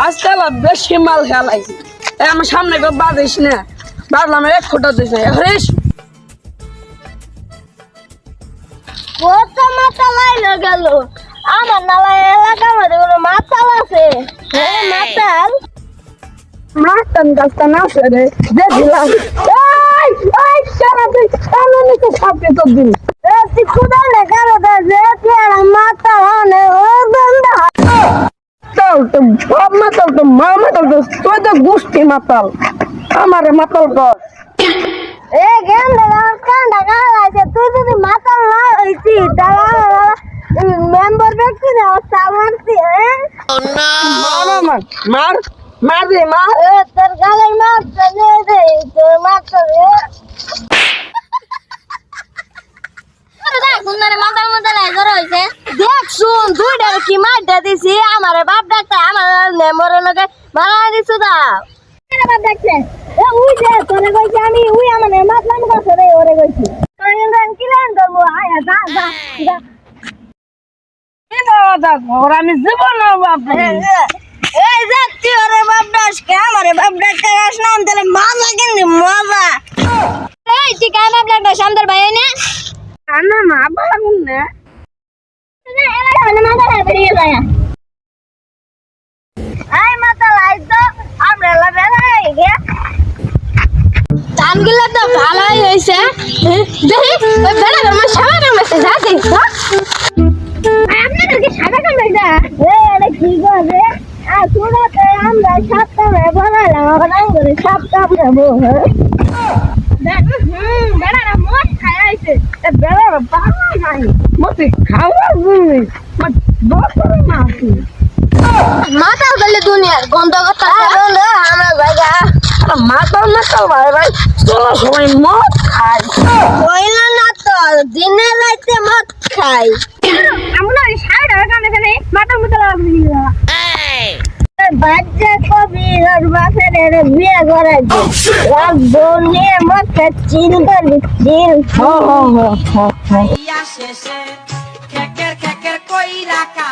আজকাল বেশি মাল খেলাইছি আমার সামনে কেউ বাদিস না। বাদলাম এক ফোটা হরিস কত মাতাল গেল। আমার নালা এলাকা মধ্যে কোনো মাতাল আছে? হ্যাঁ মাতাল। মাস্টান গাছটা না সেরে দেখলাম এই এই সারা তুই এমনি তো সাপে তো দিন এ তুই খুদা না কারও কাছে তুই আর মাতাল হনে ও গন্ধা মাতাল তো সব মাতাল তো মা মাতাল তো তুই তো গোষ্ঠী মাতাল আমারে মাতাল কর এ গেন্দা আমার কান্ডা গাল আছে তুই যদি মাতাল না হইছি তাহলে মেম্বার ব্যক্তি না মার মার মার দে মার তোর গালের মারতে নে দে তোর দে দেখ শুন কি মারটা দিছি? আমার বাপ ডাক্তার আমার নেমরে লগে মারা দিছু দা বাপ ডাক্তার এ উই দে তোরে কইছি আমি উই আমার মাতলাম কাছে রে ওরে কইছি। যা যা যা। বাবা আমি জীবন যে আমার বাপ ডাক্তার আস নাম তাহলে মজা কিন্তু মজা। এই তুই কে বাপ ডাক্তার সামদার ভাই নে। না না বাগুন না আই মাতা লাই তো আমরা লাগে লাই গে ধানগুলো তো ভালোই হয়েছে। দেখি ওই বেড়া আমার সাদা কামড়াচ্ছে যাচ্ছি আপনাদেরকে সাদা কামড়াইছে এটা কি করে আর তোরা তো আমরা সাত কামড়ে বলালাম এখন আমি করে সাত কামড়াবো বেড়ারা মোট খাই আইছে। বেড়া বাবা নাই মতে খাওয়া বুঝি বছর না আছি। মাথা গেলে দুনিয়ার গন্ধ কথা। গন্ধ আমরা জায়গা। মাতাল মাতাল ভাই ভাই। চলো সবাই মদ খাই। হইল না তো দিনে রাইতে মদ খাই। আমরা ওই সাড়ে টাকা কামে এখানে মাথা মুখে লাগবি। বাচ্চা কবি ওর বাপের এর বিয়ে বোন নিয়ে মদ চিল করবি চিল। হ হ হ হ ইয়া শেষে খেকের খেকের কইরা কা